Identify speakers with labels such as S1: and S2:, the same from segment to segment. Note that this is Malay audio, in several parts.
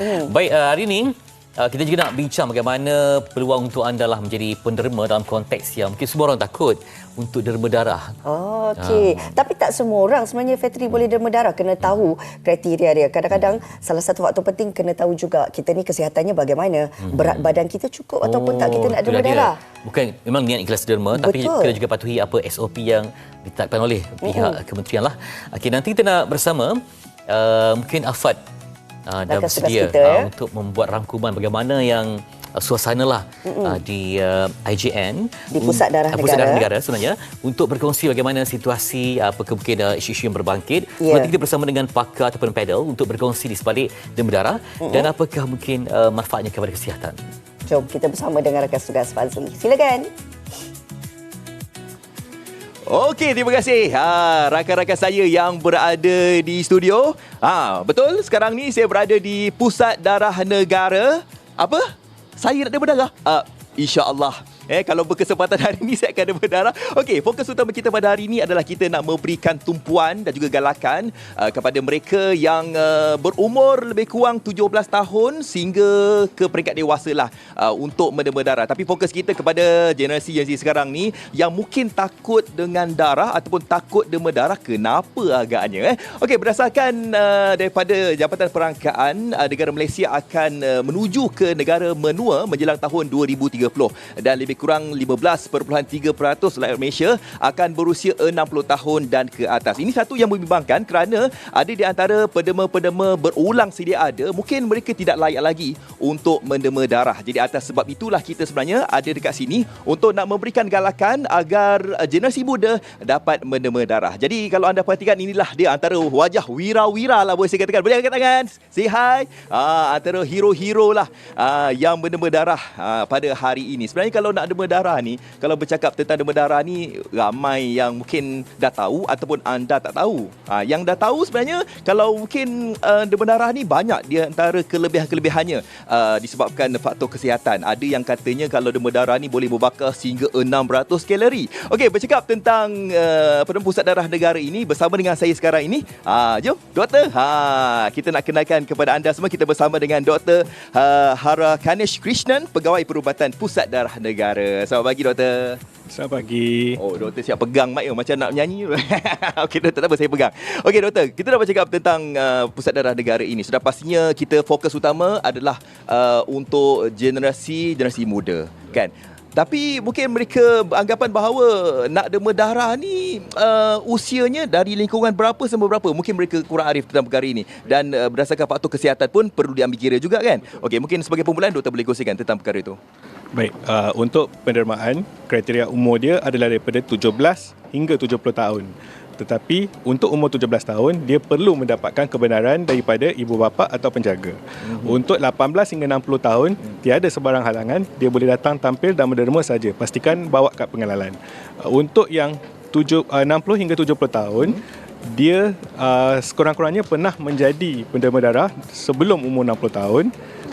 S1: Hmm. Baik, uh, hari ini uh, kita juga nak bincang bagaimana peluang untuk anda lah menjadi penderma dalam konteks yang mungkin semua orang takut untuk derma darah.
S2: Oh, okey. Ha. Tapi tak semua orang sebenarnya Fetri boleh derma darah. Kena tahu kriteria dia. Kadang-kadang salah satu faktor penting kena tahu juga kita ni kesihatannya bagaimana. Hmm. Berat badan kita cukup oh, ataupun tak kita nak derma darah.
S1: Bukan memang niat ikhlas derma tapi kena juga patuhi apa SOP yang ditetapkan oleh pihak uh-huh. kementerian lah. Okey, nanti kita nak bersama uh, mungkin Afad uh, dah bersedia kita, uh, untuk membuat rangkuman bagaimana yang uh, suasana lah uh, di uh, IJN
S2: di Pusat Darah
S1: uh, Pusat Darah Negara sebenarnya untuk berkongsi bagaimana situasi apa uh, mungkin uh, isu-isu yang berbangkit. Yeah. Nanti kita bersama dengan pakar ataupun pedal untuk berkongsi di sebalik demam darah mm-hmm. dan apakah mungkin uh, manfaatnya kepada kesihatan.
S2: Jom kita bersama dengan rakan tugas Fazli. Silakan.
S3: Okey, terima kasih. Ha, rakan-rakan saya yang berada di studio. Ha, betul, sekarang ni saya berada di Pusat Darah Negara. Apa? Saya nak berdarah? Uh, InsyaAllah. Eh, kalau berkesempatan hari ini saya akan ada berdarah. Okey, fokus utama kita pada hari ini adalah kita nak memberikan tumpuan dan juga galakan uh, kepada mereka yang uh, berumur lebih kurang 17 tahun sehingga ke peringkat dewasa lah uh, untuk menerima darah. Tapi fokus kita kepada generasi yang sekarang ni yang mungkin takut dengan darah ataupun takut derma darah. Kenapa agaknya? Eh? Okey, berdasarkan uh, daripada Jabatan Perangkaan, uh, negara Malaysia akan uh, menuju ke negara menua menjelang tahun 2030 dan lebih kurang 15.3% rakyat Malaysia akan berusia 60 tahun dan ke atas. Ini satu yang membimbangkan kerana ada di antara pedema-pedema berulang sedia ada, mungkin mereka tidak layak lagi untuk mendema darah. Jadi atas sebab itulah kita sebenarnya ada dekat sini untuk nak memberikan galakan agar generasi muda dapat mendema darah. Jadi kalau anda perhatikan inilah dia antara wajah wira-wira lah boleh saya katakan. Boleh angkat tangan? Say hi. Ah, antara hero-hero lah ah, yang mendema darah ah, pada hari ini. Sebenarnya kalau nak derma darah ni, kalau bercakap tentang derma darah ni, ramai yang mungkin dah tahu ataupun anda tak tahu. Ha, yang dah tahu sebenarnya, kalau mungkin uh, derma darah ni banyak di antara kelebihan-kelebihannya uh, disebabkan faktor kesihatan. Ada yang katanya kalau derma darah ni boleh berbakar sehingga 600 kalori. Okey, bercakap tentang uh, pusat darah negara ini bersama dengan saya sekarang ini. Ha, jom, doktor. Ha, kita nak kenalkan kepada anda semua kita bersama dengan Dr. Uh, Hara Kanesh Krishnan, pegawai perubatan Pusat Darah Negara negara. Selamat pagi doktor.
S4: Selamat pagi.
S3: Oh doktor siap pegang mic macam nak menyanyi. Okey doktor tak apa saya pegang. Okey doktor, kita dah bercakap tentang uh, pusat darah negara ini. Sudah pastinya kita fokus utama adalah uh, untuk generasi generasi muda, kan? Tapi mungkin mereka beranggapan bahawa nak derma darah ni uh, usianya dari lingkungan berapa sampai berapa. Mungkin mereka kurang arif tentang perkara ini. Dan uh, berdasarkan faktor kesihatan pun perlu diambil kira juga kan. Okey, mungkin sebagai permulaan doktor boleh kongsikan tentang perkara itu.
S4: Baik, uh, untuk pendermaan, kriteria umur dia adalah daripada 17 hingga 70 tahun. Tetapi untuk umur 17 tahun, dia perlu mendapatkan kebenaran daripada ibu bapa atau penjaga. Mm-hmm. Untuk 18 hingga 60 tahun, mm. tiada sebarang halangan, dia boleh datang tampil dan menderma saja. Pastikan bawa kad pengenalan. Uh, untuk yang 7, uh, 60 hingga 70 tahun, mm dia uh, sekurang-kurangnya pernah menjadi penderma darah sebelum umur 60 tahun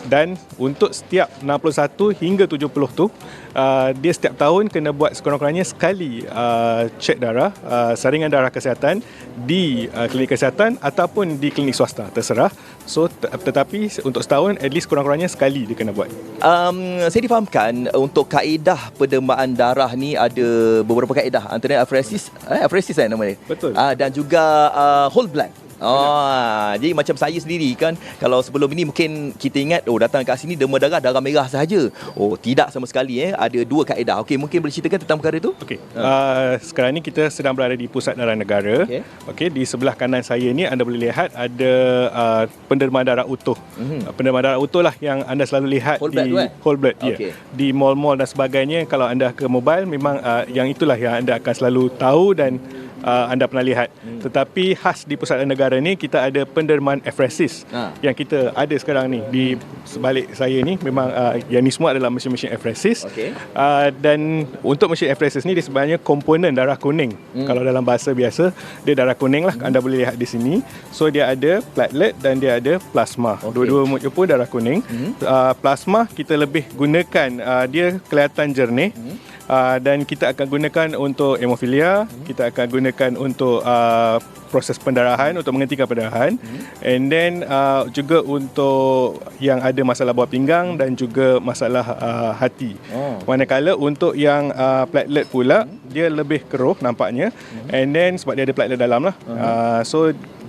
S4: dan untuk setiap 61 hingga 70 tu uh, dia setiap tahun kena buat sekurang-kurangnya sekali uh, cek darah uh, saringan darah kesihatan di uh, klinik kesihatan ataupun di klinik swasta. Terserah. So tetapi untuk setahun at least kurang-kurangnya sekali dia kena buat.
S3: Um, saya difahamkan untuk kaedah pendermaan darah ni ada beberapa kaedah. Antara afresis eh, afresis eh, nama dia?
S4: Betul.
S3: Uh, dan juga uh, whole blood Oh, jadi macam saya sendiri kan kalau sebelum ini mungkin kita ingat oh datang kat sini demam darah darah merah sahaja. Oh, tidak sama sekali eh ada dua kaedah. Okey, mungkin boleh ceritakan tentang perkara itu?
S4: Okey. Uh. Uh, sekarang ni kita sedang berada di pusat darah negara. Okey. Okey, di sebelah kanan saya ni anda boleh lihat ada uh, penderma darah utuh. Mm-hmm. Uh, penderma darah utuh lah yang anda selalu lihat
S3: whole
S4: di
S3: blood, eh?
S4: whole blood okay. yeah. Di mall-mall dan sebagainya kalau anda ke mobile memang uh, yang itulah yang anda akan selalu tahu dan uh, anda pernah lihat. Hmm. Tetapi khas di pusat negara ni kita ada pendermaan efresis ha. yang kita ada sekarang ni di sebalik saya ni memang uh, yang ni semua adalah mesin-mesin efresis. Okay. Uh, dan untuk mesin efresis ni dia sebenarnya komponen darah kuning. Hmm. Kalau dalam bahasa biasa dia darah kuning lah hmm. anda boleh lihat di sini. So dia ada platelet dan dia ada plasma. Okay. Dua-dua pun darah kuning. Hmm. Uh, plasma kita lebih gunakan uh, dia kelihatan jernih. Hmm uh, dan kita akan gunakan untuk hemofilia, hmm. kita akan gunakan untuk uh, proses pendarahan untuk menghentikan pendarahan hmm. and then uh, juga untuk yang ada masalah buah pinggang dan juga masalah uh, hati. Oh. Manakala untuk yang uh, platelet pula hmm. dia lebih keruh nampaknya hmm. and then sebab dia ada platelet dalam lah. Uh-huh. Uh, so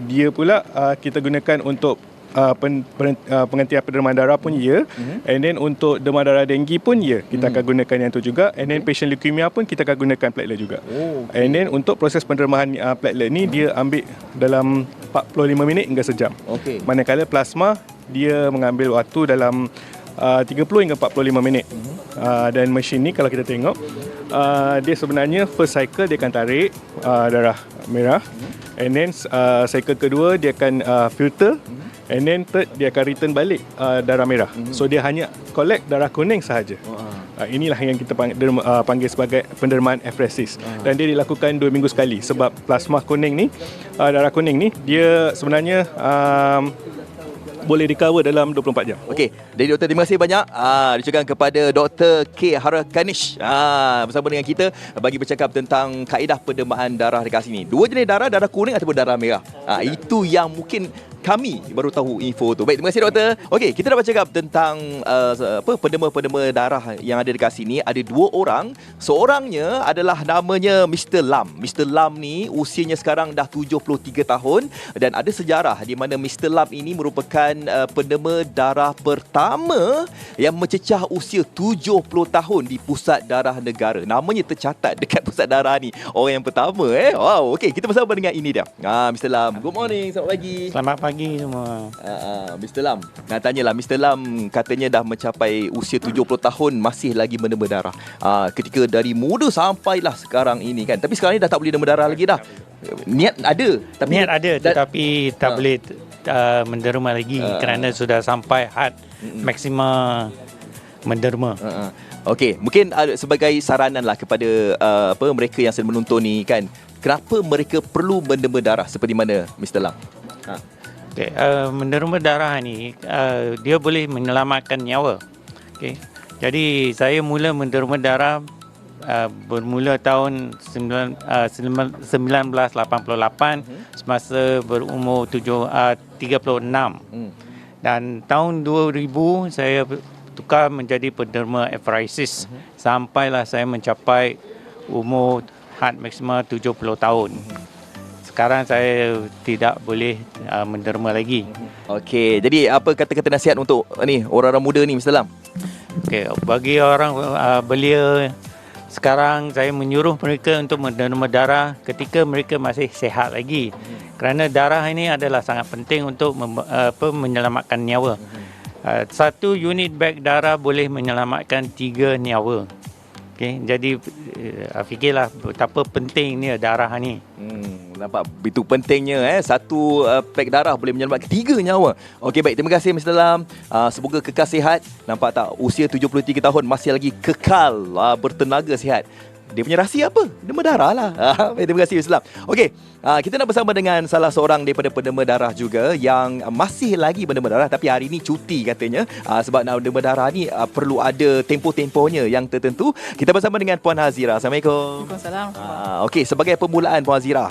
S4: dia pula uh, kita gunakan untuk uh, pen, pen, uh, penghentian pendermaan darah pun ya mm-hmm. and then untuk demam darah denggi pun ya kita mm. akan gunakan yang tu juga and then patient leukemia pun kita akan gunakan platelet juga oh, okay. and then untuk proses pendermaan uh, platelet ni dia ambil dalam 45 minit hingga sejam okay. manakala plasma dia mengambil waktu dalam uh, 30 hingga 45 minit mm-hmm. uh, dan mesin ni kalau kita tengok uh, dia sebenarnya first cycle dia akan tarik uh, darah merah mm-hmm. and then uh, cycle kedua dia akan uh, filter mm-hmm. And then third dia akan return balik uh, darah merah. Mm-hmm. So dia hanya collect darah kuning sahaja. Oh, uh. Uh, inilah yang kita panggil, derma, uh, panggil sebagai pendermaan efresis. Uh. Dan dia dilakukan dua minggu sekali sebab plasma kuning ni, uh, darah kuning ni dia sebenarnya um, boleh recover dalam 24 jam.
S3: Okey, jadi doktor terima kasih banyak. Ah diucapkan kepada Dr. K Harakanish ah bersama dengan kita bagi bercakap tentang kaedah pendermaan darah dekat sini. Dua jenis darah, darah kuning ataupun darah merah. Ah itu yang mungkin kami baru tahu info tu. Baik, terima kasih doktor. Okey, kita dah bercakap tentang uh, apa pendema-pendema darah yang ada dekat sini. Ada dua orang. Seorangnya adalah namanya Mr. Lam. Mr. Lam ni usianya sekarang dah 73 tahun dan ada sejarah di mana Mr. Lam ini merupakan uh, pendema darah pertama yang mencecah usia 70 tahun di Pusat Darah Negara. Namanya tercatat dekat Pusat Darah ni. Orang yang pertama eh. Wow, okey, kita bersama dengan ini dia. Ah, Mr. Lam. Good morning, selamat pagi.
S5: Selamat pagi pagi semua.
S3: Uh, uh, Mr. Lam, nak tanyalah Mr. Lam katanya dah mencapai usia 70 tahun masih lagi menerima darah. Uh, ketika dari muda sampailah sekarang ini kan. Tapi sekarang ni dah tak boleh menerima darah lagi dah. Niat ada
S5: tapi niat ada tetapi tak uh, boleh uh, menderma lagi uh, kerana sudah sampai had uh, maksima menderma. Uh, uh.
S3: Okey, mungkin uh, sebagai saranan lah kepada uh, apa mereka yang sedang menonton ni kan, kenapa mereka perlu menderma darah seperti mana Mr. Lam? Ha.
S5: Okay, uh, menerima darah ni uh, dia boleh menyelamatkan nyawa. Okay. Jadi saya mula menerima darah uh, bermula tahun 9, uh, 1988 hmm. semasa berumur 7, uh, 36. Hmm. Dan tahun 2000 saya tukar menjadi penderma apheresis hmm. sampailah saya mencapai umur had maksimal 70 tahun. Hmm sekarang saya tidak boleh uh, menderma lagi.
S3: Okey, jadi apa kata-kata nasihat untuk uh, ni orang-orang muda ni Mr. Lam?
S5: Okey, bagi orang uh, belia sekarang saya menyuruh mereka untuk menderma darah ketika mereka masih sehat lagi. Kerana darah ini adalah sangat penting untuk mem- uh, apa menyelamatkan nyawa. Uh, satu unit bag darah boleh menyelamatkan tiga nyawa. Okay, jadi uh, fikirlah betapa pentingnya darah ni.
S3: Hmm, nampak begitu pentingnya eh satu uh, pack darah boleh menyelamatkan tiga nyawa. Okey baik, terima kasih Mr. Lam. Uh, semoga kekal sihat. Nampak tak usia 73 tahun masih lagi kekal uh, bertenaga sihat dia punya rahsia apa? Demam darah lah. Terima kasih Islam. Okey, ah, kita nak bersama dengan salah seorang daripada pendema darah juga yang masih lagi pendema darah tapi hari ini cuti katanya ah, sebab nak pendema darah ni ah, perlu ada tempo-temponya yang tertentu. Kita bersama dengan Puan Hazira. Assalamualaikum.
S6: Waalaikumsalam.
S3: Okey, sebagai permulaan Puan Hazira,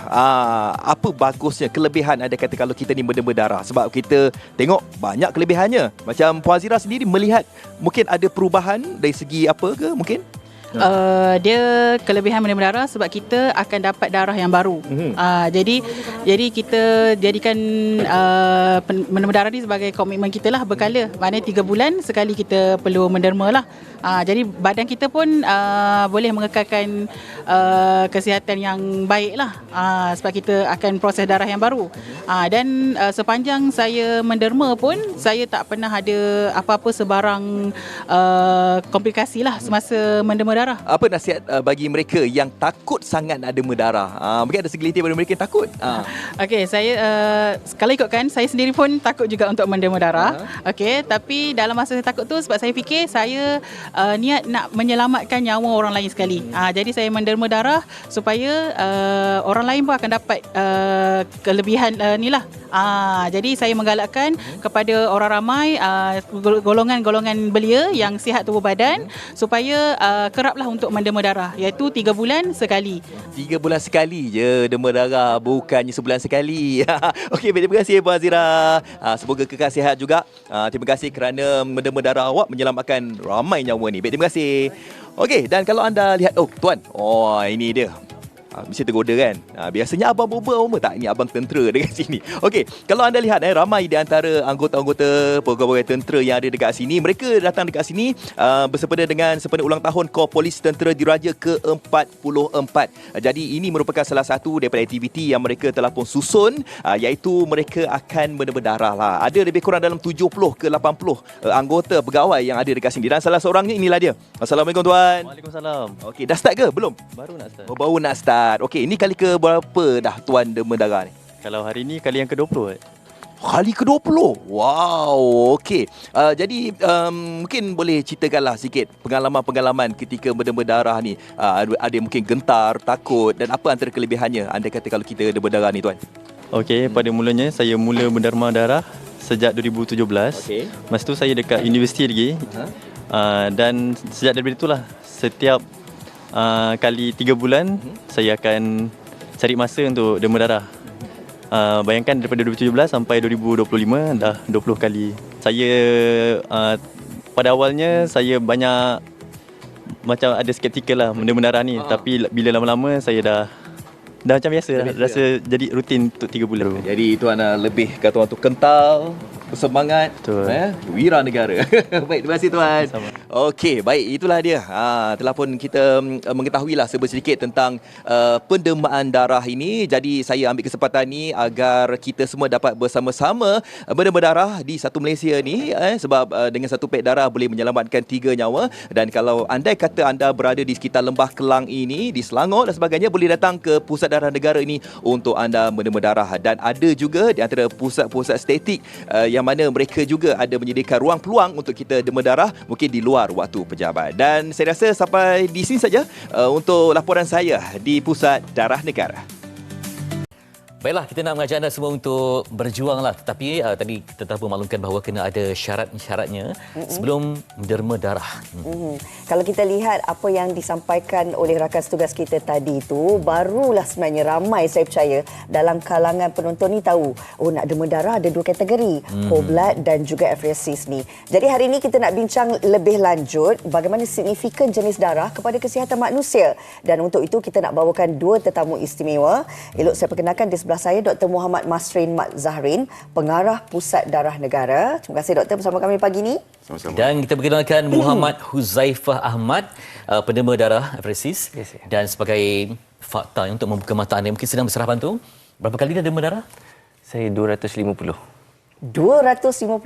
S3: apa bagusnya kelebihan ada kata kalau kita ni pendema darah? Sebab kita tengok banyak kelebihannya. Macam Puan Hazira sendiri melihat mungkin ada perubahan dari segi apa ke mungkin?
S6: Uh, dia kelebihan menerima darah sebab kita akan dapat darah yang baru. Mm-hmm. Uh, jadi jadi kita jadikan uh, menerima darah ni sebagai komitmen kita lah berkala. Maknanya tiga bulan sekali kita perlu menderma lah. Uh, jadi badan kita pun uh, boleh mengekalkan uh, kesihatan yang baik lah uh, sebab kita akan proses darah yang baru. Uh, dan uh, sepanjang saya menderma pun saya tak pernah ada apa-apa sebarang uh, komplikasi lah semasa menderma darah.
S3: Apa nasihat uh, bagi mereka yang takut sangat nak derma darah? Uh, mungkin ada segelintir pada mereka yang takut. Uh.
S6: Okey, saya uh, kalau ikutkan saya sendiri pun takut juga untuk menderma darah. Uh. Okey, tapi dalam masa saya takut tu sebab saya fikir saya uh, niat nak menyelamatkan nyawa orang lain sekali. Uh, jadi saya menderma darah supaya uh, orang lain pun akan dapat uh, kelebihan uh, ni lah. Uh, jadi saya menggalakkan uh. kepada orang ramai uh, golongan-golongan belia yang sihat tubuh badan uh. supaya uh, keraplah untuk mendema darah iaitu 3 bulan sekali.
S3: Tiga bulan sekali je demam darah bukannya sebulan sekali. Okey, terima kasih Puan Azira. Ah, semoga kekal sihat juga. Ah, terima kasih kerana mendema darah awak menyelamatkan ramai nyawa ni. Baik, terima kasih. Okey, dan kalau anda lihat oh tuan, oh ini dia. Ha, mesti tergoda kan ha, Biasanya abang berbual apa Tak, ini abang tentera dekat sini Okey, kalau anda lihat eh, Ramai di antara anggota-anggota Pegawai tentera yang ada dekat sini Mereka datang dekat sini uh, Bersempena dengan Sempena ulang tahun Kor Polis Tentera Diraja ke-44 uh, Jadi ini merupakan salah satu Daripada aktiviti yang mereka telah pun susun uh, Iaitu mereka akan berdarah lah Ada lebih kurang dalam 70 ke 80 uh, Anggota pegawai yang ada dekat sini Dan salah seorangnya inilah dia Assalamualaikum tuan
S7: Waalaikumsalam.
S3: Okey, dah start ke? Belum?
S7: Baru nak start.
S3: Oh, baru nak start. Okey, ini kali ke berapa dah tuan dema darah ni?
S7: Kalau hari ni kali yang ke-20 eh.
S3: Kali ke-20. Wow, okey. Uh, jadi um, mungkin boleh ceritakanlah sikit pengalaman-pengalaman ketika berdema darah ni. Uh, ada, yang mungkin gentar, takut dan apa antara kelebihannya anda kata kalau kita dema darah ni tuan?
S7: Okey, pada mulanya saya mula menderma darah sejak 2017.
S3: Okey.
S7: Masa tu saya dekat universiti lagi.
S3: Ha?
S7: Uh, dan sejak daripada itulah setiap uh, kali 3 bulan saya akan cari masa untuk derma darah. Uh, bayangkan daripada 2017 sampai 2025 dah 20 kali. Saya uh, pada awalnya saya banyak macam ada skeptikal lah benda darah ni tapi bila lama-lama saya dah dah macam biasa dah, rasa jadi rutin untuk 3 bulan.
S3: Jadi tuan uh, lebih kata orang tu kental, bersemangat,
S7: Betul.
S3: eh, wira negara. baik, terima kasih tuan.
S7: Sama.
S3: Okey, baik itulah dia. Ha, telah pun kita mm, mengetahui lah sedikit tentang uh, pendemaan darah ini. Jadi saya ambil kesempatan ni agar kita semua dapat bersama-sama uh, berdema darah di satu Malaysia ni eh, sebab uh, dengan satu pek darah boleh menyelamatkan tiga nyawa dan kalau andai kata anda berada di sekitar lembah Kelang ini di Selangor dan sebagainya boleh datang ke pusat darah negara ini untuk anda berdema darah dan ada juga di antara pusat-pusat estetik uh, yang mana mereka juga ada menyediakan ruang peluang untuk kita dema darah mungkin di luar waktu pejabat. Dan saya rasa sampai di sini saja uh, untuk laporan saya di Pusat Darah Negara.
S1: Baiklah, kita nak mengajak anda semua untuk berjuang lah. Tetapi uh, tadi kita telah memaklumkan bahawa kena ada syarat-syaratnya mm-hmm. sebelum derma darah. Hmm.
S2: Hmm. Kalau kita lihat apa yang disampaikan oleh rakan tugas kita tadi itu, barulah sebenarnya ramai saya percaya dalam kalangan penonton ni tahu, oh nak derma darah ada dua kategori, hmm. whole blood dan juga apheresis ni. Jadi hari ini kita nak bincang lebih lanjut bagaimana signifikan jenis darah kepada kesihatan manusia. Dan untuk itu kita nak bawakan dua tetamu istimewa. Elok saya perkenalkan di sebelah saya Dr. Muhammad Masrin Mat Zahrin, pengarah Pusat Darah Negara. Terima kasih doktor bersama kami pagi ini.
S8: Sama-sama.
S1: Dan kita perkenalkan Muhammad Huzaifah Ahmad, uh, pendema darah Afresis.
S8: Yes, ya.
S1: Dan sebagai fakta untuk membuka mata anda, mungkin sedang berserah bantu. Berapa kali dah derma darah?
S8: Saya 250.
S2: 250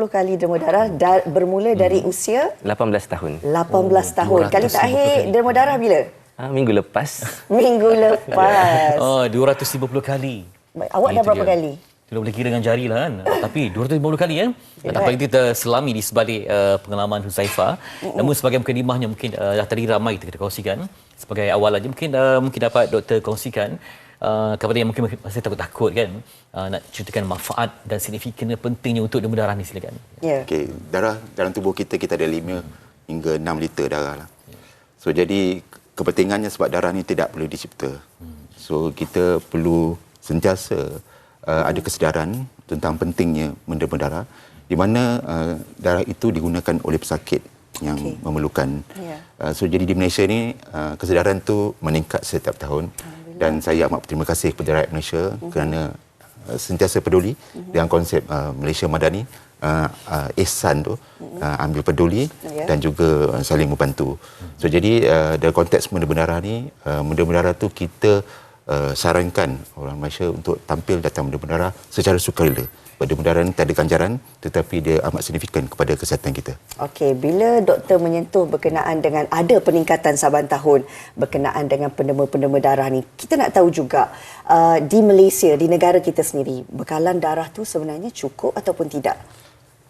S2: kali derma darah da- bermula dari usia
S8: 18 tahun.
S2: 18 tahun. Kali
S1: 250
S2: terakhir
S1: kali.
S2: derma darah bila?
S8: Ah, minggu lepas.
S2: Minggu lepas.
S1: Oh, 250 kali.
S2: Baik, Awak dah berapa
S1: dia.
S2: kali?
S1: Kita boleh kira dengan jari lah kan. Tapi 250 kali kan.
S2: Ya,
S1: Tanpa kita selami di sebalik uh, pengalaman Huzaifah. Namun sebagai mukadimahnya mungkin uh, dah tadi ramai kita, kita kongsikan. Sebagai awal aja mungkin uh, mungkin dapat doktor kongsikan uh, kepada yang mungkin masih takut-takut kan. Uh, nak ceritakan manfaat dan signifikan pentingnya untuk derma darah ni silakan.
S2: Ya.
S9: Okey, darah dalam tubuh kita kita ada 5 hingga 6 liter darah lah. So jadi kepentingannya sebab darah ni tidak perlu dicipta. So kita perlu sentiasa uh, ada kesedaran tentang pentingnya menderma darah di mana uh, darah itu digunakan oleh pesakit yang
S2: Okey.
S9: memerlukan.
S2: Ya.
S9: Uh, so jadi di Malaysia ni uh, kesedaran tu meningkat setiap tahun dan saya amat berterima kasih kepada rakyat Malaysia kerana uh, sentiasa peduli dengan konsep uh, Malaysia Madani uh, uh, ihsan tu uh, ambil peduli
S2: Ya.
S9: dan juga uh, saling membantu. So jadi uh, dalam konteks menderma ni uh, menderma tu kita uh, sarankan orang Malaysia untuk tampil datang darah secara sukarela. Darah ni tak ada ganjaran tetapi dia amat signifikan kepada kesihatan kita.
S2: Okey, bila doktor menyentuh berkenaan dengan ada peningkatan saban tahun berkenaan dengan pendema-pendema darah ni, kita nak tahu juga uh, di Malaysia, di negara kita sendiri, bekalan darah tu sebenarnya cukup ataupun tidak?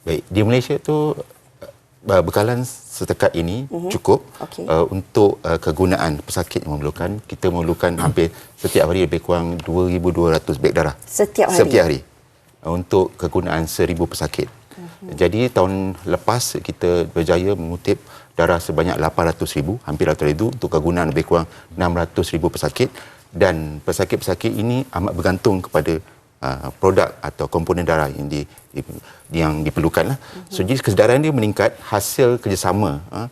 S9: Baik, di Malaysia tu uh, bekalan setakat ini uh-huh. cukup
S2: Okey.
S9: uh, untuk uh, kegunaan pesakit yang memerlukan. Kita memerlukan hampir setiap hari lebih kurang 2,200 beg darah.
S2: Setiap hari?
S9: Setiap hari. Uh, untuk kegunaan 1,000 pesakit. Jadi tahun lepas kita berjaya mengutip darah sebanyak 800,000, hampir 800,000 untuk kegunaan lebih kurang 600,000 pesakit dan pesakit-pesakit ini amat bergantung kepada uh, produk atau komponen darah yang di, di yang diperlukan lah. So jadi kesedaran dia meningkat hasil kerjasama uh,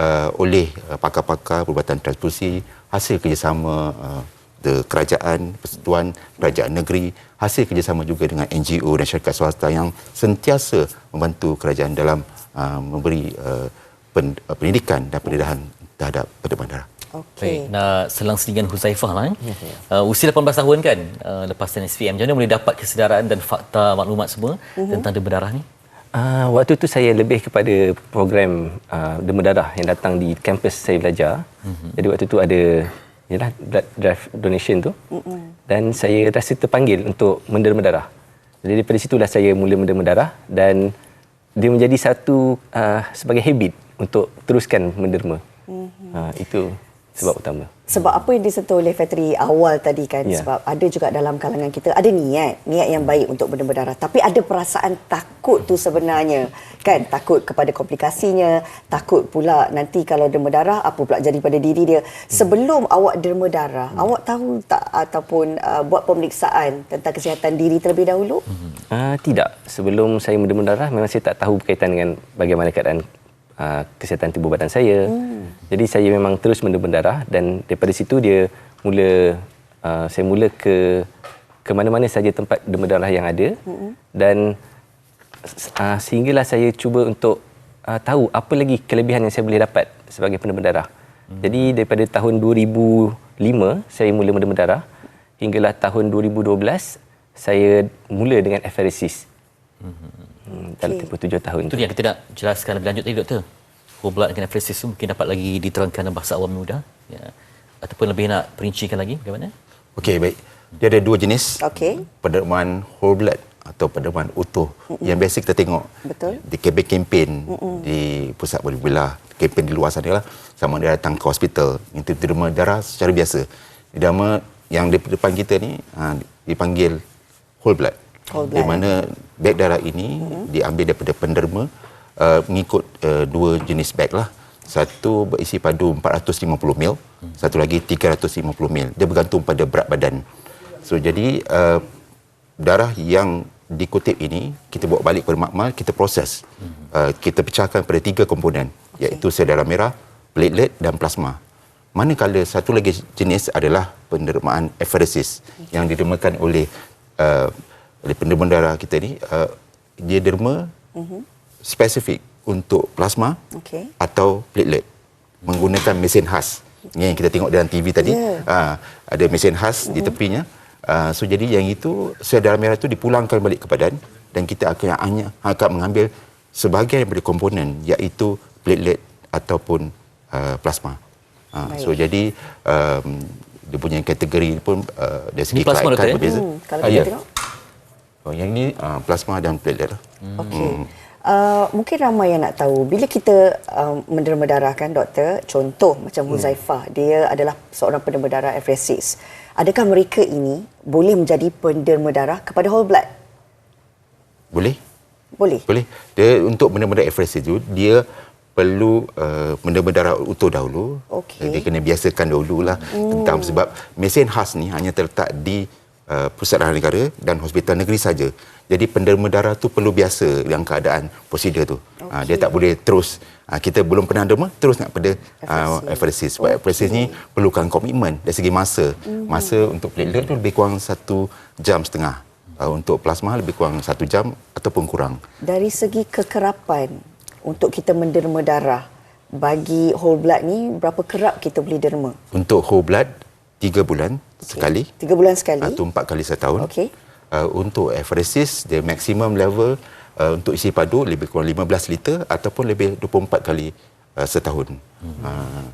S9: uh, oleh uh, pakar-pakar perubatan transfusi, hasil kerjasama uh, the kerajaan, persatuan, kerajaan negeri, hasil kerjasama juga dengan NGO dan syarikat swasta yang sentiasa membantu kerajaan dalam uh, memberi uh, pen, uh, pendidikan dan pendedahan terhadap penderma darah.
S1: Baik, nak selang sedingin Huzaifah lah. Eh. Uh, usia 18 tahun kan uh, lepasan SPM. Macam mana boleh dapat kesedaran dan fakta maklumat semua uh-huh. tentang demam darah ni?
S8: Uh, waktu tu saya lebih kepada program uh, demam darah yang datang di kampus saya belajar. Uh-huh. Jadi waktu tu ada yalah blood drive donation tu. Uh-huh. Dan saya rasa terpanggil untuk menderma darah. Jadi daripada situlah saya mula menderma darah dan dia menjadi satu uh, sebagai habit untuk teruskan menderma. Uh-huh. Uh, itu sebab utama.
S2: Sebab apa yang disentuh oleh Fatri awal tadi kan
S8: Ya.
S2: sebab ada juga dalam kalangan kita ada niat, niat yang baik untuk benda berdarah tapi ada perasaan takut tu sebenarnya kan takut kepada komplikasinya, takut pula nanti kalau derma darah apa pula jadi pada diri dia. Sebelum awak derma darah, awak tahu tak ataupun uh, buat pemeriksaan tentang kesihatan diri terlebih dahulu?
S8: Uh, tidak. Sebelum saya menderma darah memang saya tak tahu berkaitan dengan bagaimana keadaan uh, kesihatan tubuh badan saya. Hmm. Jadi saya memang terus menderma darah dan daripada situ dia mula uh, saya mula ke ke mana-mana saja tempat derma darah yang ada hmm. dan uh, sehinggalah saya cuba untuk uh, tahu apa lagi kelebihan yang saya boleh dapat sebagai penderma darah. Hmm. Jadi daripada tahun 2005 saya mula menderma darah hinggalah tahun 2012 saya mula dengan apheresis. Hmm, dalam tempoh tujuh tahun.
S1: Itu yang kita nak jelaskan lebih lanjut tadi doktor. Whole blood dengan apheresis tu mungkin dapat lagi diterangkan dalam bahasa awam mudah. Ya. Ataupun lebih nak perincikan lagi bagaimana?
S9: Okey, baik. Dia ada dua jenis.
S2: Okey.
S9: Pendermaan whole blood atau pendermaan utuh. Mm-mm. Yang biasa kita tengok
S2: Betul.
S9: di kempen-kempen di pusat boleh belah, kempen di luar sana lah. Sama dia datang ke hospital, itu derma darah secara biasa. Derma yang di depan kita ni ha, dipanggil whole blood.
S2: Whole
S9: Di
S2: blood.
S9: mana beg darah ini mm-hmm. diambil daripada penderma uh, mengikut uh, dua jenis beg lah. Satu berisi padu 450 ml, satu lagi 350 ml. Dia bergantung pada berat badan. So jadi uh, darah yang dikutip ini kita bawa balik kepada makmal, kita proses. Uh, kita pecahkan pada tiga komponen okay. iaitu sel darah merah, platelet dan plasma. Manakala satu lagi jenis adalah pendermaan apheresis okay. yang didermakan oleh uh, oleh penderma darah kita ni uh, dia derma uh-huh. spesifik untuk plasma
S2: Okey.
S9: atau platelet menggunakan mesin khas Ni yang kita tengok dalam TV tadi
S2: Ya.
S9: uh, ada mesin khas uh-huh. di tepinya uh, so jadi yang itu sel darah merah itu dipulangkan balik ke badan dan kita akan hanya akan mengambil sebahagian daripada komponen iaitu platelet ataupun uh, plasma uh, so jadi um, dia punya kategori pun uh, dari segi kelaikan
S1: eh?
S9: berbeza
S2: Hmm, kalau kita
S9: ya.
S2: tengok
S9: Oh, yang ini uh, plasma dan platelet lah.
S2: Okey. Uh, mungkin ramai yang nak tahu bila kita uh, menderma darah kan doktor contoh macam Huzaifah dia adalah seorang penderma darah apheresis adakah mereka ini boleh menjadi penderma darah kepada whole blood
S9: Boleh?
S2: boleh
S9: Boleh. Dia untuk benda-benda apheresis itu dia perlu uh, benda-benda darah utuh dahulu.
S2: Okey.
S9: Dia kena biasakan dahululah hmm. tentang sebab mesin khas ni hanya terletak di uh, pusat darah negara dan hospital negeri saja. Jadi penderma darah tu perlu biasa dengan keadaan prosedur tu. Okay. Uh, dia tak boleh terus uh, kita belum pernah derma terus nak pada uh, apheresis. Sebab apheresis ni perlukan komitmen dari segi masa.
S2: Mhm.
S9: Masa untuk platelet tu lebih kurang satu jam setengah. Uh, untuk plasma lebih kurang satu jam ataupun kurang.
S2: dari segi kekerapan untuk kita menderma darah bagi whole blood ni berapa kerap kita boleh derma
S9: Untuk whole blood, tiga bulan okay. sekali
S2: tiga bulan sekali
S9: atau empat kali setahun.
S2: Okey.
S9: Uh, untuk apheresis, the maximum level uh, untuk isi padu lebih kurang 15 liter ataupun lebih 24 kali uh, setahun. Hmm. Uh,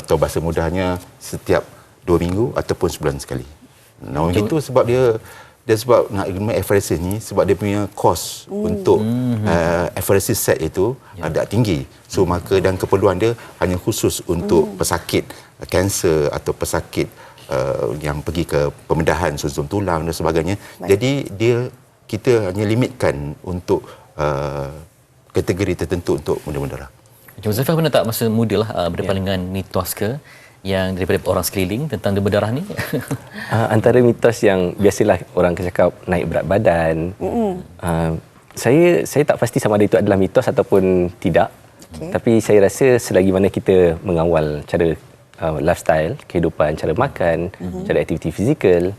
S9: atau bahasa mudahnya setiap dua minggu ataupun sebulan sekali. Nah, itu sebab dia dia sebab nak ilmu apheresis ni sebab dia punya kos hmm. untuk uh, apheresis set itu ya. agak tinggi. So maka dan keperluan dia hanya khusus untuk hmm. pesakit uh, kanser atau pesakit uh, yang pergi ke pembedahan susun tulang dan sebagainya. Baik. Jadi dia kita hanya limitkan untuk uh, kategori tertentu untuk.
S1: Encik Muzaffar pernah tak masa muda lah uh, berdepan yeah. dengan mitos ke yang daripada orang sekeliling tentang demam darah ni?
S8: uh, antara mitos yang biasalah orang cakap naik berat badan. Mm-hmm. Uh, saya saya tak pasti sama ada itu adalah mitos ataupun tidak. Okay. Tapi saya rasa selagi mana kita mengawal cara uh, lifestyle, kehidupan, cara makan, mm-hmm. cara aktiviti fizikal,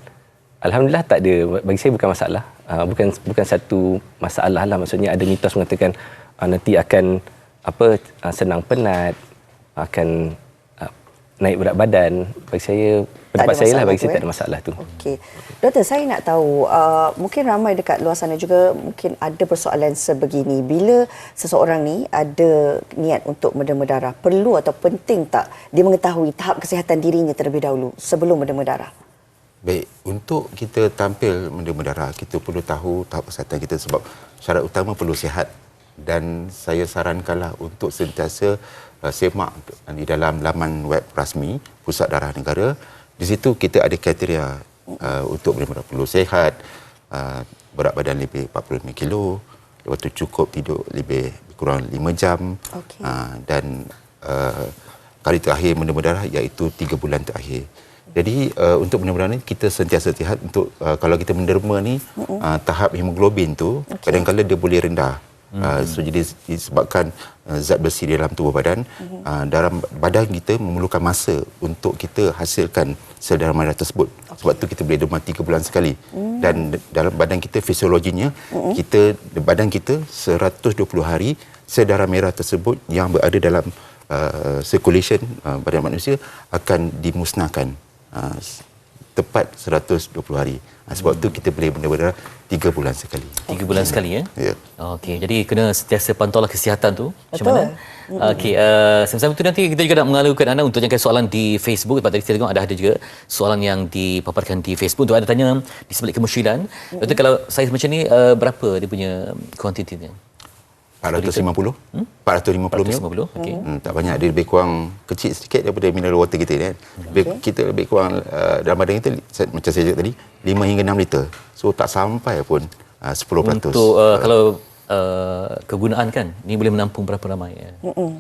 S8: alhamdulillah tak ada bagi saya bukan masalah. Uh, bukan bukan satu masalah lah maksudnya ada mitos mengatakan uh, nanti akan apa uh, senang penat akan naik berat badan bagi saya pendapat saya lah bagi saya eh? tak ada masalah tu.
S2: Okey. Doktor saya nak tahu uh, mungkin ramai dekat luar sana juga mungkin ada persoalan sebegini bila seseorang ni ada niat untuk mendema darah perlu atau penting tak dia mengetahui tahap kesihatan dirinya terlebih dahulu sebelum mendema darah?
S9: Baik, untuk kita tampil mendema darah kita perlu tahu tahap kesihatan kita sebab syarat utama perlu sihat dan saya sarankanlah untuk sentiasa uh, semak di dalam laman web rasmi Pusat Darah Negara. Di situ kita ada kriteria uh, untuk benar-benar perlu sehat, uh, berat badan lebih 45 kilo, lepas tu cukup tidur lebih kurang 5 jam okay. uh, dan uh, kali terakhir menerima darah iaitu 3 bulan terakhir. Jadi uh, untuk benar-benar ni kita sentiasa sihat untuk uh, kalau kita menderma ni uh, tahap hemoglobin tu okay. kadang-kadang dia boleh rendah. Uh, so jadi disebabkan uh, zat besi di dalam tubuh badan mm-hmm. uh, dalam badan kita memerlukan masa untuk kita hasilkan sel darah merah tersebut okay. sebab tu kita boleh demam 3 bulan sekali mm. dan dalam badan kita fisiologinya mm-hmm. kita badan kita 120 hari sel darah merah tersebut yang berada dalam uh, circulation uh, badan manusia akan dimusnahkan uh, tepat 120 hari. Ha, sebab hmm. tu kita boleh benda-benda tiga bulan sekali.
S1: Tiga bulan sekali ya?
S9: Ya.
S1: Okey, jadi kena sentiasa pantaulah kesihatan tu. Macam mana? Hmm. Okey, uh, sama-sama tu nanti kita juga nak mengalukan anda untuk jangka soalan di Facebook. Sebab tadi kita tengok ada ada juga soalan yang dipaparkan di Facebook. Untuk ada tanya di sebalik kemusyidan. Hmm. Doktor, kalau saiz macam ni, uh, berapa dia punya kuantitinya?
S9: 450 hmm? 450 ml
S1: okay.
S9: hmm, tak banyak. Dia lebih kurang kecil sedikit daripada mineral water kita kan? Okay. kita lebih kurang uh, dalam badan kita macam saya cakap tadi 5 hingga 6 liter. So tak sampai pun uh, 10%
S1: untuk uh, uh, kalau uh, kegunaan kan ni boleh menampung berapa ramai ya?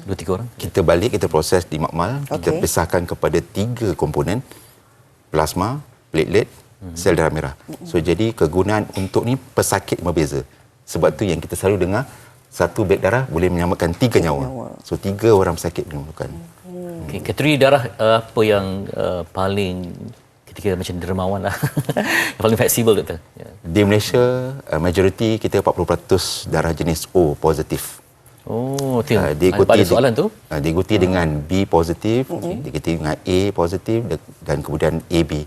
S1: dua tiga orang?
S9: Kita balik kita proses di makmal okay. kita pisahkan kepada tiga komponen plasma platelet hmm. sel darah merah. So jadi kegunaan untuk ni pesakit berbeza sebab tu yang kita selalu dengar satu beg darah boleh menyelamatkan tiga nyawa. nyawa. So tiga orang sakit memerlukan.
S1: Hmm. Okay, kategori darah uh, apa yang uh, paling ketika macam dermawan lah. yang paling fleksibel doktor?
S9: Yeah. Di Malaysia, uh, majoriti kita 40% darah jenis O positif.
S1: Oh, tu uh, diikuti pada soalan tu?
S9: Uh, diikuti hmm. dengan B positif, okay. diikuti dengan A positif dan kemudian AB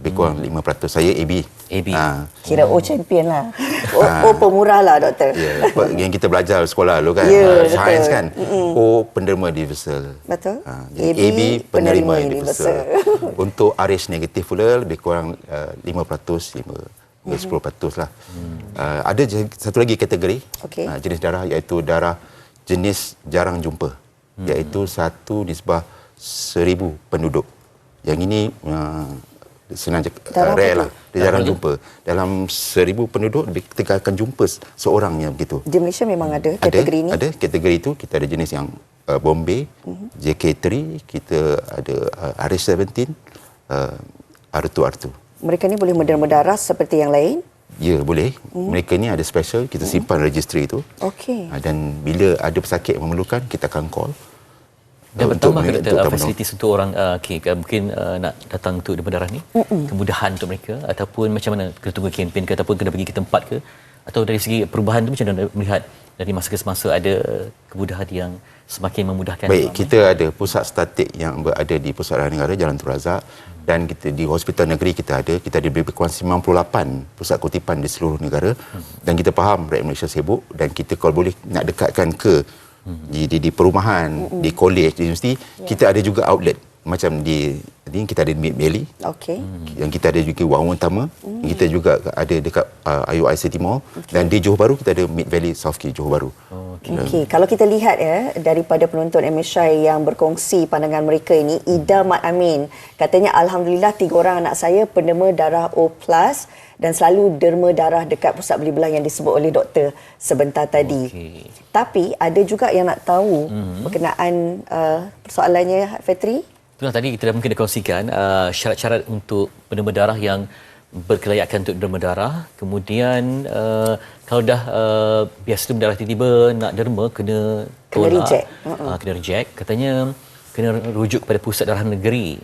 S9: lebih kurang hmm. 5%. Saya AB.
S1: AB. Ha.
S2: Kira O champion lah. O, ha. o pemurah lah doktor.
S9: Ya, yeah, yang kita belajar sekolah dulu kan. Yeah, ha, science kan. Mm-mm. O penerima universal.
S2: Betul.
S9: Ha, AB, AB penerima, penerima universal. Untuk RH negatif pula lebih kurang uh, 5%, 5 mm-hmm. 10% lah. Hmm. Uh, ada satu lagi kategori okay. uh, jenis darah iaitu darah jenis jarang jumpa. Hmm. Iaitu satu nisbah seribu penduduk. Yang ini uh, senang uh, rare lah dia jarang jumpa dalam seribu penduduk kita akan jumpa seorang yang begitu
S2: di Malaysia memang ada kategori
S9: ada,
S2: ini
S9: ada kategori itu kita ada jenis yang uh, Bombay uh-huh. JK3 kita ada uh, RH17 uh, R2 R2
S2: mereka ni boleh menderma darah seperti yang lain
S9: Ya, boleh. Hmm. Mereka ni ada special, kita simpan hmm. registry itu.
S2: Okey.
S9: Uh, dan bila ada pesakit yang memerlukan, kita akan call.
S1: Dan bertambah ke doktor uh, fasilitis untuk orang uh, okay, uh, mungkin uh, nak datang untuk darah ni Mm-mm. kemudahan untuk mereka ataupun macam mana kena tunggu kempen ke ataupun kena pergi ke tempat ke atau dari segi perubahan tu macam mana melihat dari masa ke semasa ada kemudahan yang semakin memudahkan
S9: Baik, kita ni? ada pusat statik yang berada di Pusat Darah Negara Jalan Tun Razak hmm. dan kita di hospital negeri kita ada kita ada lebih kurang 98 pusat kutipan di seluruh negara hmm. dan kita faham rakyat Malaysia sibuk dan kita kalau boleh nak dekatkan ke di, di, di perumahan, mm-hmm. di college, di universiti, yeah. kita ada juga outlet macam di ni kita ada Mid Valley.
S2: Okey.
S9: Yang kita ada juga Wang Utama. Mm. Kita juga ada dekat uh, IUI City Mall okay. dan di Johor Bahru kita ada Mid Valley South Key Johor Bahru.
S2: Oh, Okey. Okay. Kalau kita lihat ya daripada penonton MSI yang berkongsi pandangan mereka ini Ida Mat Amin katanya alhamdulillah tiga orang anak saya pendema darah O+ dan selalu derma darah dekat pusat beli belah yang disebut oleh doktor sebentar tadi.
S1: Okey.
S2: Tapi ada juga yang nak tahu mm-hmm. berkenaan uh, persoalannya Fetri.
S1: Itulah tadi kita dah mungkin dah kongsikan uh, syarat-syarat untuk penderma darah yang berkelayakan untuk derma darah. Kemudian uh, kalau dah uh, biasa derma darah tiba-tiba nak derma kena
S2: Kena
S1: tolak.
S2: reject.
S1: Uh, kena reject. Katanya kena rujuk kepada pusat darah negeri.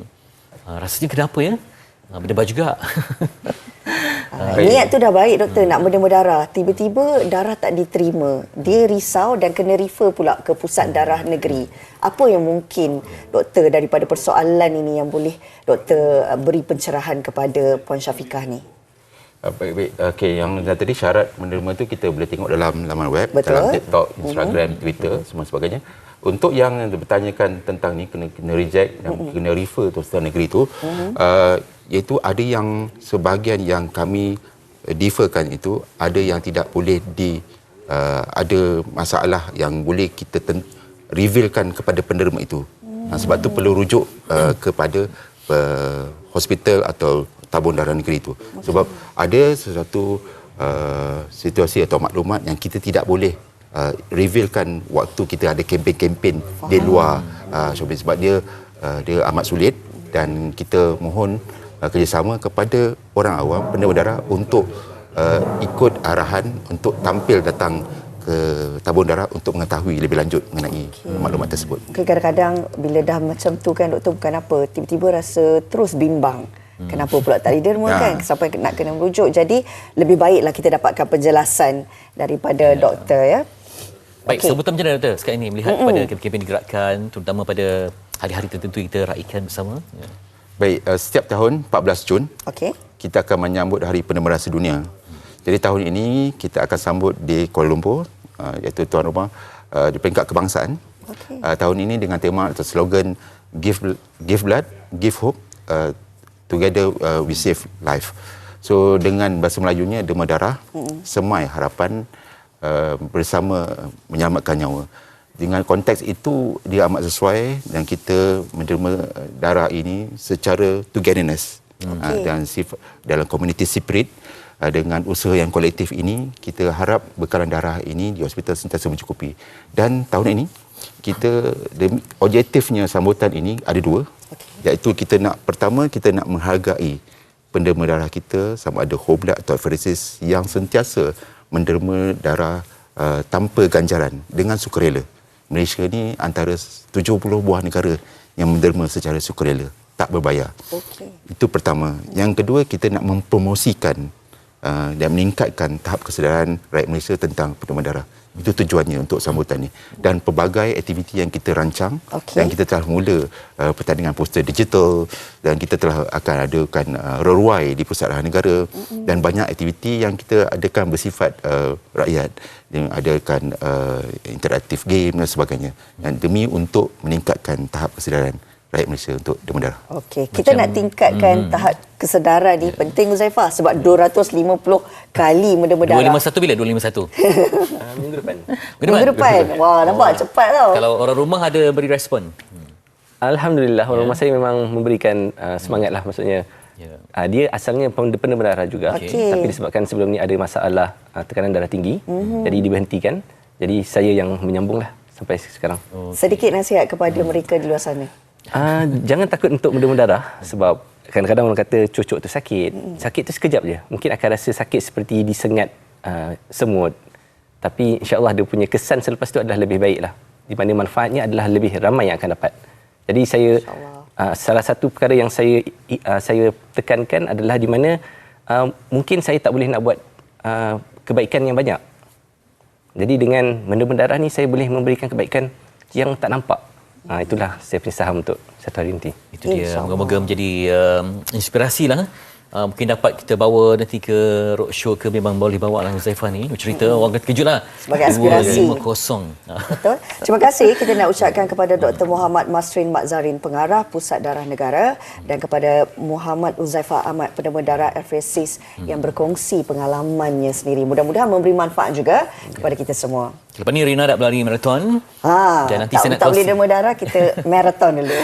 S1: Uh, rasanya kenapa ya? Uh, berdebar juga.
S2: Uh, niat tu dah baik doktor nak menderma darah. Tiba-tiba darah tak diterima. Dia risau dan kena refer pula ke pusat darah negeri. Apa yang mungkin doktor daripada persoalan ini yang boleh doktor uh, beri pencerahan kepada Puan Syafiqah ni?
S9: Uh, baik, baik. Okey, yang tadi syarat menerima tu kita boleh tengok dalam laman web,
S2: Betul.
S9: dalam TikTok, Instagram, Twitter, semua sebagainya. Untuk yang bertanyakan tentang ni kena kena reject dan kena refer tu setelah negeri tu, uh, iaitu ada yang sebahagian yang kami uh, deferkan itu ada yang tidak boleh di uh, ada masalah yang boleh kita ten- revealkan kepada penderma itu. Uh, sebab tu perlu rujuk uh, kepada uh, hospital atau tabung darah negeri itu. Sebab ada sesuatu uh, situasi atau maklumat yang kita tidak boleh uh, revealkan waktu kita ada kempen-kempen di luar uh, showbiz sebab dia uh, dia amat sulit dan kita mohon uh, kerjasama kepada orang awam penderma darah untuk uh, ikut arahan untuk tampil datang ke tabung darah untuk mengetahui lebih lanjut mengenai maklumat tersebut.
S2: Kadang-kadang bila dah macam tu kan doktor bukan apa, tiba-tiba rasa terus bimbang. Hmm. Kenapa pula tak diderma
S9: Ya.
S2: kan sampai nak kena merujuk. Jadi lebih baiklah kita dapatkan penjelasan daripada doktor ya.
S1: Baik,
S2: Okey.
S1: sambutan macam mana Doktor sekarang ini melihat pada kempen digerakkan terutama pada hari-hari tertentu kita raikan bersama? Ya.
S9: Baik, uh, setiap tahun 14 Jun
S2: Okey.
S9: kita akan menyambut Hari Penderma Sedunia. Jadi tahun ini kita akan sambut di Kuala Lumpur uh, iaitu tuan rumah uh, di peringkat kebangsaan.
S2: Okey.
S9: Uh, tahun ini dengan tema atau slogan Give Give Blood, Give Hope, uh, Together uh, We Save Life. So dengan bahasa Melayunya Derma Darah, semai harapan uh, bersama menyelamatkan nyawa. Dengan konteks itu dia amat sesuai dan kita menderma uh, darah ini secara togetherness hmm. uh, dan sif- dalam community spirit uh, dengan usaha yang kolektif ini kita harap bekalan darah ini di hospital sentiasa mencukupi. Dan tahun ini kita objektifnya sambutan ini ada dua okay. iaitu kita nak pertama kita nak menghargai penderma darah kita sama ada whole blood atau apheresis yang sentiasa menderma darah uh, tanpa ganjaran dengan sukarela. Malaysia ni antara 70 buah negara yang menderma secara sukarela, tak berbayar.
S2: Okey.
S9: Itu pertama. Yang kedua kita nak mempromosikan uh, dan meningkatkan tahap kesedaran rakyat Malaysia tentang penderma darah. Itu tujuannya untuk sambutan ini. Dan pelbagai aktiviti yang kita rancang
S2: Okey.
S9: dan kita telah mula uh, pertandingan poster digital dan kita telah akan adakan uh, reruai di pusat raha negara mm-hmm. dan banyak aktiviti yang kita adakan bersifat uh, rakyat yang adakan uh, interaktif game dan sebagainya dan demi untuk meningkatkan tahap kesedaran rakyat Malaysia untuk derma darah.
S2: Okey, kita nak tingkatkan tahap kesedaran ni penting Uzaifah sebab 250 kali menderma darah.
S1: 251 bila 251?
S8: Uh, minggu depan.
S2: Minggu depan. Wah, nampak cepat tau.
S1: Kalau orang rumah ada beri respon.
S8: Alhamdulillah orang rumah saya memang memberikan uh, semangat lah maksudnya.
S1: Ya.
S8: Uh, dia asalnya darah juga
S2: Okey.
S8: tapi disebabkan sebelum ni ada masalah uh, tekanan darah tinggi mm-hmm. jadi diberhentikan. Jadi saya yang menyambung lah sampai sekarang.
S2: Sedikit nasihat kepada mereka di luar sana.
S8: Uh, jangan takut untuk menderma darah sebab kadang-kadang orang kata cucuk tu sakit. Sakit tu sekejap je. Mungkin akan rasa sakit seperti disengat uh, semut. Tapi insya-Allah dia punya kesan selepas tu adalah lebih baik lah. Di mana manfaatnya adalah lebih ramai yang akan dapat. Jadi saya uh, salah satu perkara yang saya uh, saya tekankan adalah di mana uh, mungkin saya tak boleh nak buat uh, kebaikan yang banyak. Jadi dengan menderma darah ni saya boleh memberikan kebaikan yang tak nampak. Ha, itulah saya punya saham untuk satu hari nanti.
S1: Itu dia. Moga-moga menjadi um, inspirasi lah. Uh, mungkin dapat kita bawa nanti ke roadshow ke memang boleh bawa lah Zaifah ni. Cerita orang akan terkejut lah.
S2: Sebagai aspirasi.
S1: 250.
S2: Betul. Terima kasih kita nak ucapkan kepada Dr. Muhammad Masrin Makzarin Pengarah Pusat Darah Negara dan kepada Muhammad Uzaifah Ahmad Penderma Darah Efresis yang berkongsi pengalamannya sendiri. Mudah-mudahan memberi manfaat juga kepada kita semua.
S1: Lepas ni Rina nak berlari maraton.
S2: Ha,
S1: Dan nanti
S2: tak,
S1: saya nak
S2: tak boleh derma darah kita marathon dulu.